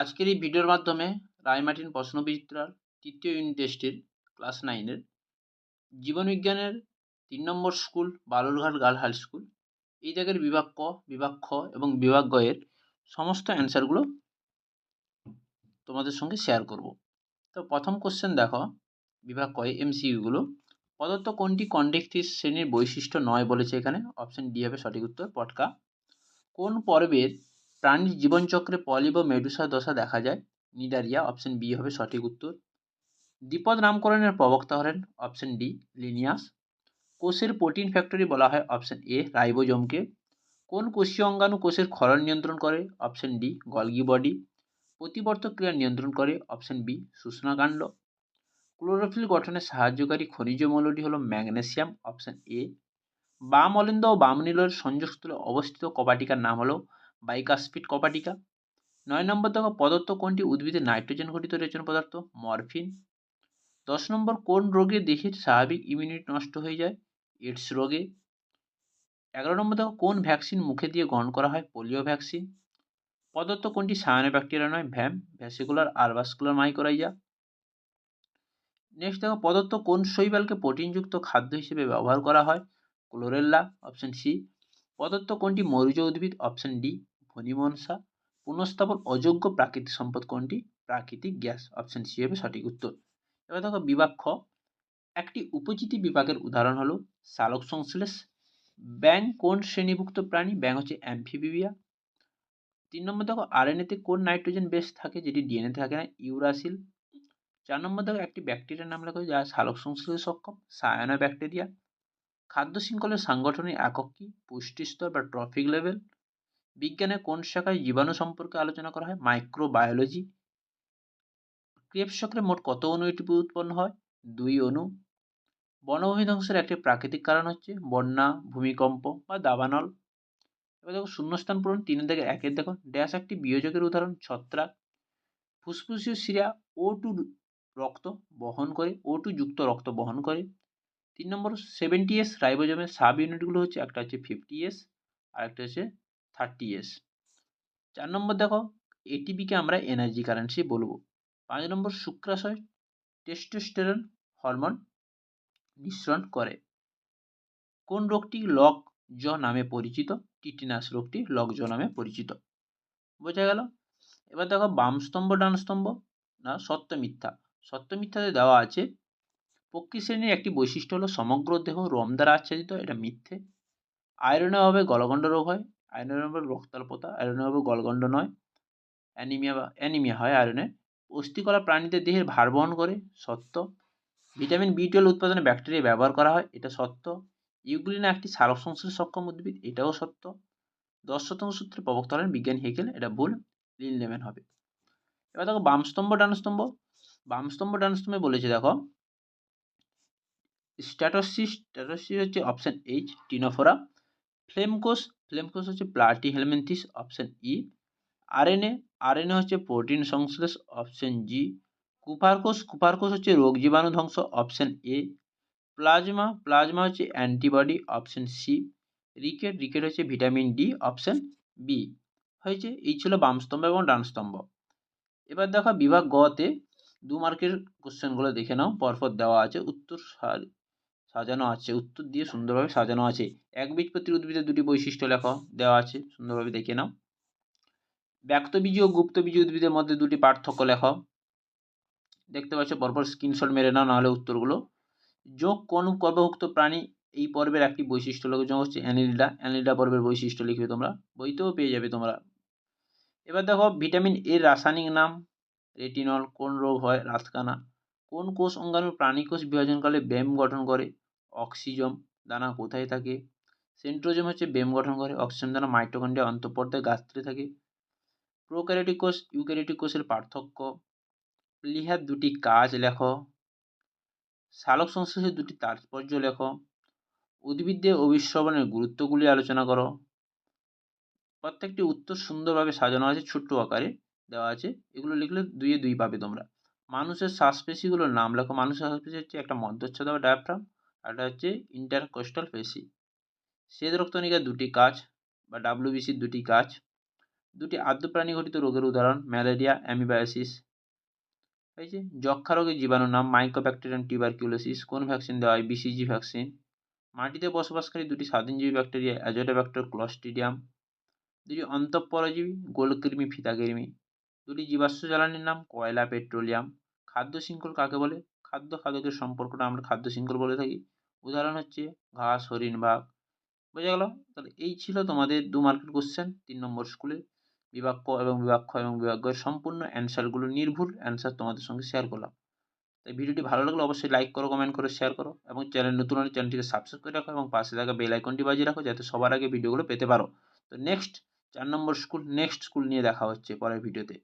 আজকের এই ভিডিওর মাধ্যমে রায়মার্টিন প্রশ্নবিচিত্রার তৃতীয় ইউনিট টেস্টের ক্লাস নাইনের জীবনবিজ্ঞানের তিন নম্বর school Balurghat girl high school এই জায়গার বিভাগ ক, বিভাগ খ এবং বিভাগ গ এর সমস্ত অ্যান্সারগুলো তোমাদের সঙ্গে শেয়ার করব। তো প্রথম কোশ্চেন দেখো, বিভাগ কয় এমসিইউগুলো প্রদত্ত কোনটি কন্ডেক্টিভ শ্রেণির বৈশিষ্ট্য নয় বলেছে এখানে? অপশন ডি হবে সঠিক উত্তর, পটকা। কোন পর্বের প্রাণীর জীবনচক্রে পলিব মেডুসা দশা দেখা যায়। নিডারিয়া, অপশন বি হবে সঠিক উত্তর। দ্বিপদ নামকরণের প্রবক্তা হলেন অপশন ডি লিনিয়াস। কোষের প্রোটিন ফ্যাক্টরি বলা হয় অপশন এ রাইবোজোমকে। কোন কোষীয় অঙ্গাণু কোষের ক্ষরণ নিয়ন্ত্রণ করে? Option D Golgi body. প্রতিবর্তক ক্রিয়া নিয়ন্ত্রণ করে? অপশন বি শুষ্ণাকাণ্ড ক্লোরোফিল গঠনে সাহায্যকারী খনিজ মৌলটি হলো ম্যাগনেসিয়াম, অপশন এ। বাম অলিন্দ ও বাম নীলের সংযোগস্থলে অবস্থিত কপাটিকার নাম হলো বাইকাসপিড কপাটিকা। নয় নম্বর দেখো পদার্থ কোনটি উদ্ভিদে নাইট্রোজেন ঘটিত রেচন পদার্থ? মরফিন। দশ নম্বর, কোন রোগে দেহের স্বাভাবিক ইমিউনিটি নষ্ট হয়ে যায়? এইডস রোগে। এগারো নম্বর দেখো, কোন ভ্যাকসিন মুখে দিয়ে গ্রহণ করা হয়? Polio vaccine. পদার্থ কোনটি সায়ানো ব্যাকটেরিয়া নয়? ভ্যাম, ভ্যাসিকুলার আরভাসকুলার মাইকোরাইজা। নেক্সট দেখো পদার্থ কোন শৈবালকে প্রোটিনযুক্ত খাদ্য হিসেবে ব্যবহার করা হয়? Chlorella option C. পদার্থ কোনটি মরুজ উদ্ভিদ? Option D. ফণিমনসা পুনঃস্থাপন অযোগ্য প্রাকৃতিক সম্পদ কোনটি? প্রাকৃতিক গ্যাস অপশন সি হবে সঠিক উত্তর। এবার দেখো বিভাগ খ। একটি উপচিতি বিভাগের উদাহরণ হলো সালোক সংশ্লেষ। ব্যাং কোন শ্রেণীভুক্ত প্রাণী? ব্যাং হচ্ছে অ্যাম্ফিবিয়া। তিন নম্বর দেখো আরএনএতে কোন নাইট্রোজেন বেস থাকে যেটি ডিএনএ থাকে না? ইউরাসিল। চার নম্বর দেখো একটি ব্যাকটেরিয়ার নাম লেখা যা সালোক সংশ্লেষে সক্ষম সায়ানো ব্যাকটেরিয়া খাদ্য শৃঙ্খলের সাংগঠনিক একক কি? পুষ্টিস্তর বা ট্রফিক লেভেল বিজ্ঞানে কোন শাখায় জীবাণু সম্পর্কে আলোচনা করা হয়? মাইক্রোবায়োলজি ক্রেবস চক্রে মোট কত অণু এটি উৎপন্ন হয়? দুই অণু। বনভূমি ধ্বংসের একটি প্রাকৃতিক কারণ হচ্ছে বন্যা, ভূমিকম্প বা দাবানল। এবার দেখো শূন্যস্থান পূরণ তিনের দিকে একের দেখো। ড্যাশ একটি বিয়োজকের উদাহরণ, ছত্রাক। ফুসফুসীয় শিরা ও টু রক্ত বহন করে ও টু যুক্ত রক্ত বহন করে। তিন নম্বর সেভেন্টি এস রাইবোজমের সাব ইউনিটগুলো হচ্ছে, একটা হচ্ছে ফিফটি এস আর একটা হচ্ছে থার্টি এস চার নম্বর দেখো এটিপিকে আমরা এনার্জি কারেন্সি বলব। পাঁচ নম্বর শুক্রাশয় টেস্টোস্টেরন হরমোন নিঃসরণ করে। কোন রোগটি লক জ নামে পরিচিত? টিটিনাস রোগটি লক জ নামে পরিচিত। বোঝা গেল? এবার দেখো, বাম স্তম্ভ, ডান স্তম্ভ না, সত্য মিথ্যা। সত্য মিথ্যাতে দেওয়া আছে, পক্ষী শ্রেণির একটি বৈশিষ্ট্য হলো সমগ্র দেহ রোম দ্বারা আচ্ছাদিত, এটা মিথ্যে। আয়রনের অভাবে গলগণ্ড রোগ হয় আয়রনের অভাবে রক্তাল্পতা আয়রনের অভাবে গলগণ্ড নয়। অ্যানিমিয়া বা, অ্যানিমিয়া হয় আয়রনে অস্থিকলা প্রাণীদের দেহের ভার বহন করে, সত্য। ভিটামিন বি টুয়েলভ উৎপাদনে ব্যাকটেরিয়া ব্যবহার করা হয়, এটা সত্য। ইউগ্লিনা একটি সালোক সংশ্লেষ সক্ষম উদ্ভিদ, এটাও সত্য। দশ শতাংশ সূত্রে প্রবক্তা হলেন বিজ্ঞানী হেগেল এটা ভুল লিন লেমেন হবে। এবার দেখো বাম স্তম্ভ ডান স্তম্ভ বাম স্তম্ভ ডান স্তম্ভে বলেছে দেখো, স্ট্যাটোসিস স্ট্যাটোসিস হচ্ছে অপশান এইচ টিনোফোরা। ফ্লেমকোষ ফ্লেমকোষ হচ্ছে Platyhelminthes, option E RNA RNA হচ্ছে প্রোটিন সংশ্লেষ, অপশান জি কুপারকোষ কুপারকোষ হচ্ছে রোগ জীবাণু ধ্বংস, অপশান এ প্লাজমা প্লাজমা হচ্ছে antibody, option C rickets rickets হচ্ছে ভিটামিন ডি অপশান বি হয়েছে, এই ছিল বাম স্তম্ভ এবং ডান স্তম্ভ। এবার দেখো বিভাগ গতে দু মার্কের কোশ্চেনগুলো দেখে নাও, পরপর দেওয়া আছে, উত্তর সাজানো আছে। উত্তর দিয়ে সুন্দরভাবে সাজানো আছে। একবীজপত্রী উদ্ভিদের দুটি বৈশিষ্ট্য লেখা। দেওয়া আছে। সুন্দরভাবে দেখে নাও। ব্যক্তবীজী ও গুপ্তবীজী উদ্ভিদের মধ্যে দুটি পার্থক্য লেখা। দেখতে পাচ্ছ, পরপর স্ক্রিনশট মেরে নাও, নাহলে উত্তরগুলো। যোগ কোন পর্বভুক্ত প্রাণী এই পর্বের একটি বৈশিষ্ট্য লেখো। যোগ হচ্ছে অ্যানিলিডা। অ্যানিলিডা পর্বের বৈশিষ্ট্য লিখবে তোমরা। বইতেও পেয়ে যাবে তোমরা। এবার দেখো, ভিটামিন এর রাসায়নিক নাম। রেটিনল। কোন রোগ হয়? রাতকানা। কোন কোষ অঙ্গাণু প্রাণী কোষ বিভাজনকালে ব্যায়াম গঠন করে? অক্সিজম দানা কোথায় থাকে? সেন্ট্রোজম হচ্ছে ব্যায়াম গঠন করে অক্সিজম দানা মাইটোকন্ড্রিয়া অন্তঃপর্দায় গাছতে থাকে। প্রোক্যারিওটিক কোষ, ইউক্যারিওটিক কোষের পার্থক্য? প্লিহার দুটি কাজ লেখো। সালোক সংশ্লেষের দুটি তাৎপর্য লেখো। উদ্ভিদদের অভিশ্রবণের গুরুত্বগুলি আলোচনা করো। প্রত্যেকটি উত্তর সুন্দরভাবে সাজানো আছে, ছোট্ট আকারে দেওয়া আছে। এগুলো লিখলে দুইয়ে দুই পাবে তোমরা। মানুষের শ্বাসপেশিগুলোর নাম লেখো। মানুষের শ্বাসপেশি হচ্ছে একটা মধ্যচ্ছদ বা ডায়াফ্রাম আর একটা হচ্ছে ইন্টারকোস্টাল পেশি শ্বেত রক্তনিকার দুটি কাজ বা ডাব্লিউবিসির দুটি কাজ। দুটি আদ্য প্রাণী ঘটিত রোগের উদাহরণ, ম্যালেরিয়া, অ্যামিবায়োসিস। এই যে যক্ষা রোগের জীবাণুর নাম মাইক্রোব্যাকটেরিয়াম টিউবারকিউলোসিস কোন ভ্যাকসিন দেওয়া হয়? বিসিজি ভ্যাকসিন মাটিতে বসবাসকারী দুটি স্বাধীনজীবী ব্যাকটেরিয়া অ্যাজোটাব্যাক্টর ক্লস্ট্রিডিয়াম দুটি অন্তঃপরজীবী গোলকৃমি ফিতাকৃমি দুটি জীবাশ্ম জ্বালানির নাম কয়লা পেট্রোলিয়াম খাদ্য শৃঙ্খল কাকে বলে? খাদ্য খাদকের সম্পর্কটা আমরা খাদ্য শৃঙ্খল বলে থাকি। উদাহরণ হচ্ছে ঘাস হরিণ, বাঘ। বোঝা গেল? তাহলে এই ছিল তোমাদের দু মার্কের কোশ্চেন তিন নম্বর স্কুলে বিবাক্য এবং বিবাক্ষ এবং বিভাগ্যের সম্পূর্ণ অ্যান্সারগুলো নির্ভুল অ্যান্সার তোমাদের সঙ্গে শেয়ার করলাম। তাই ভিডিওটি ভালো লাগলে অবশ্যই লাইক করো কমেন্ট করো শেয়ার করো এবং চ্যানেল নতুন হলে চ্যানেলটিকে সাবস্ক্রাইব করে রাখো এবং পাশে থাকা বেল আইকনটি বাজিয়ে রাখো যাতে সবার আগে ভিডিওগুলো পেতে পারো। তো নেক্সট চার নম্বর স্কুল নেক্সট স্কুল নিয়ে দেখা হচ্ছে পরের ভিডিওতে